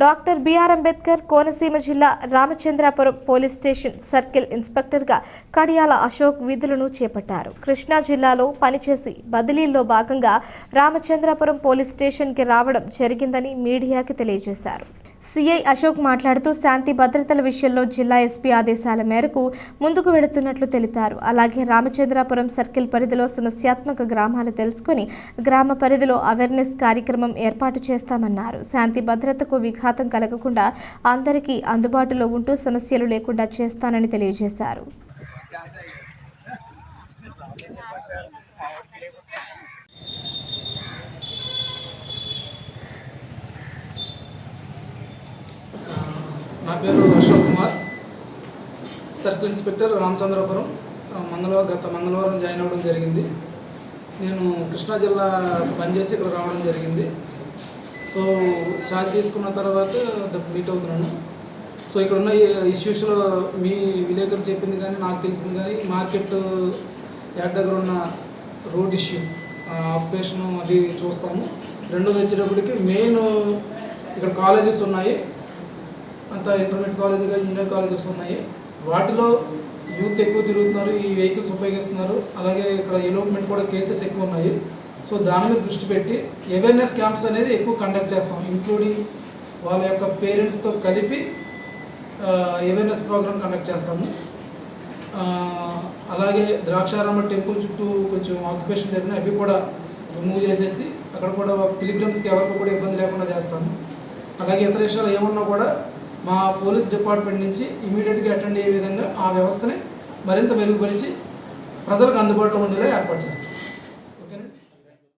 Doctor BR Ambedkar Konaseema జిల్లా Ramachandrapuram police station circle ఇన్స్పెక్టర్గా కడియాల అశోక్ విధులను చేపట్టారు. కృష్ణా జిల్లాలో పనిచేసి బదిలీల్లో భాగంగా రామచంద్రాపురం పోలీస్ స్టేషన్కి రావడం జరిగిందని మీడియాకి తెలియజేశారు. సిఐ అశోక్ మాట్లాడుతూ శాంతి భద్రతల విషయంలో జిల్లా ఎస్పీ ఆదేశాల మేరకు ముందుకు వెళుతున్నట్లు తెలిపారు. అలాగే రామచంద్రాపురం సర్కిల్ పరిధిలో సమస్యాత్మక గ్రామాలు తెలుసుకుని గ్రామ పరిధిలో అవేర్నెస్ కార్యక్రమం ఏర్పాటు చేస్తామన్నారు. శాంతి భద్రతకు విఘాతం కలగకుండా అందరికీ అందుబాటులో ఉంటూ సమస్యలు లేకుండా చేస్తానని తెలియజేశారు. నా పేరు అశోక్ కుమార్. సర్కిల్ ఇన్స్పెక్టర్ రామచంద్రపురం మంగళవారం గత మంగళవారం జాయిన్ అవ్వడం జరిగింది. నేను కృష్ణా జిల్లా పనిచేసి ఇక్కడ రావడం జరిగింది. సో ఛార్జ్ తీసుకున్న తర్వాత మీట్ అవుతున్నాను. సో ఇక్కడ ఉన్న ఇష్యూస్లో మీ విలేకరు చెప్పింది కానీ నాకు తెలిసింది కానీ మార్కెట్ యాడ్ దగ్గర ఉన్న రోడ్ ఇష్యూ ఆక్యుపేషన్ అది చూస్తాము. రెండోది వచ్చేటప్పటికి మెయిన్ ఇక్కడ కాలేజెస్ ఉన్నాయి. అంత ఇంటర్మీడియట్ కాలేజ్ జూనియర్ కాలేజెస్ ఉన్నాయి. వాటిలో యూత్ ఎక్కువ తిరుగుతున్నారు ఈ వెహికల్స్ ఉపయోగిస్తున్నారు. అలాగే ఇక్కడ ఎలోప్మెంట్ కూడా కేసెస్ ఎక్కువ ఉన్నాయి. సో దాని మీద దృష్టి పెట్టి అవేర్నెస్ క్యాంప్స్ అనేది ఎక్కువ కండక్ట్ చేస్తాం. ఇంక్లూడింగ్ వాళ్ళ యొక్క పేరెంట్స్తో కలిపి అవేర్నెస్ ప్రోగ్రామ్ కండక్ట్ చేస్తాము. అలాగే ద్రాక్షారామ టెంపుల్ చుట్టూ కొంచెం ఆక్యుపేషన్ జరిగిన అవి కూడా రిమూవ్ చేసేసి అక్కడ కూడా పిలిగ్రమ్స్కి ఎవరికి కూడా ఇబ్బంది లేకుండా చేస్తాము. అలాగే ఇతర విషయాలు ఏమన్నా కూడా మా పోలీస్ డిపార్ట్మెంట్ నుంచి ఇమీడియట్గా అటెండ్ అయ్యే విధంగా ఆ వ్యవస్థని మరింత మెరుగుపరిచి ప్రజలకు అందుబాటులో ఉండేలా ఏర్పాటు చేస్తాం. ఓకేనండి